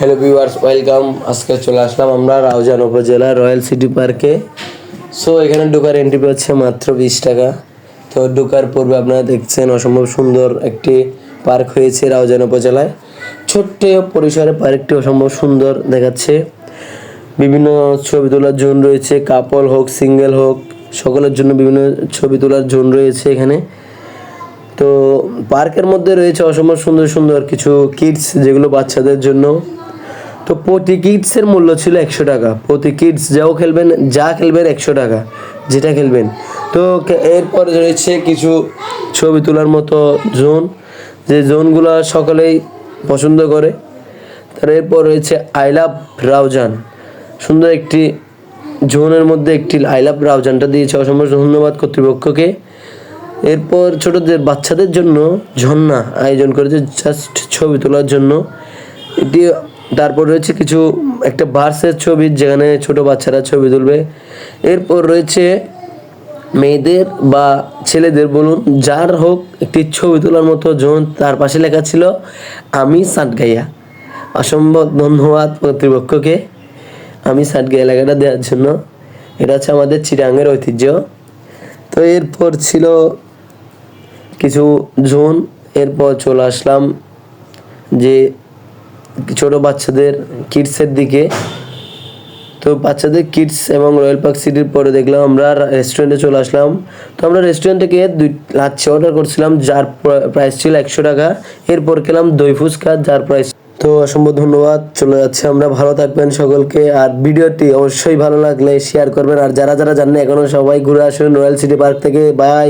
Hello viewers welcome আজকে চলে আসলাম আমরা রাউজান উপজেলা রয়্যাল সিটি পার্কে সো এখানে ঢোকার এন্ট্রি হচ্ছে মাত্র বিশ টাকা। তো ঢোকার পূর্বে আপনারা দেখছেন অসম্ভব সুন্দর একটি পার্ক হয়েছে রাউজান উপজেলায়। ছোট্ট পরিসরে পার্কটি অসম্ভব সুন্দর দেখাচ্ছে। বিভিন্ন ছবি তোলার জোন রয়েছে কাপল হোক সিঙ্গেল হোক, সকলের জন্য বিভিন্ন ছবি তোলার জোন রয়েছে এখানে। তো পার্কের মধ্যে রয়েছে অসম্ভব সুন্দর সুন্দর কিছু কিডস যেগুলো বাচ্চাদের জন্য। তো প্রতি কিডসের মূল্য ছিল একশো টাকা। প্রতি কিডস যাও খেলবেন, যা খেলবেন একশো টাকা, যেটা খেলবেন। তো এরপর রয়েছে কিছু ছবি তোলার মতো জোন, যে জোনগুলো সকলেই পছন্দ করে। তার এরপর রয়েছে আই লাভ রাউজান। সুন্দর একটি জোনের মধ্যে একটি আই লাভ রাউজানটা দিয়েছে অসম্ভব ধন্যবাদ কর্তৃপক্ষকে। এরপর ছোটদের, বাচ্চাদের জন্য ঝর্ণা আয়োজন করেছে, জাস্ট ছবি তোলার জন্য। এটি তারপর রয়েছে কিছু, একটা বার্সের ছবি যেখানে ছোট বাচ্চারা ছবি তুলবে। এরপর রয়েছে মেয়েদের বা ছেলেদের বলুন, যার হোক একটি ছবি তোলার মতো জোন তার পাশে লেখা ছিল, আমি সাটগাইয়া অসম্ভব ধন্যবাদ কর্তৃপক্ষকে। আমি সাটগাইয়া লেখাটা দেওয়ার জন্য। এটা হচ্ছে আমাদের চিরাঙ্গের ঐতিহ্য। তো এরপর ছিল কিছু জোন। এরপর চলে আসলাম যে ছোট বাচ্চাদের কিডসের দিকে। তো বাচ্চাদের কিডস এবং রয়্যাল পার্ক সিটির পরে দেখলাম আমরা রেস্টুরেন্টে চলে আসলাম। তো আমরা রেস্টুরেন্ট থেকে দুই লাচ্ছি অর্ডার করছিলাম, যার প্রাইস ছিল একশো টাকা। এরপর খেলাম দই ফুচকা, যার প্রাইস তো অসম্ভব ধন্যবাদ। চলে যাচ্ছে আমরা, ভালো থাকবেন সকলকে। আর ভিডিওটি অবশ্যই ভালো লাগলে শেয়ার করবেন। আর যারা যারা জানেন এখনও সবাই ঘুরে আসুন রয়্যাল সিটি পার্ক থেকে। বাই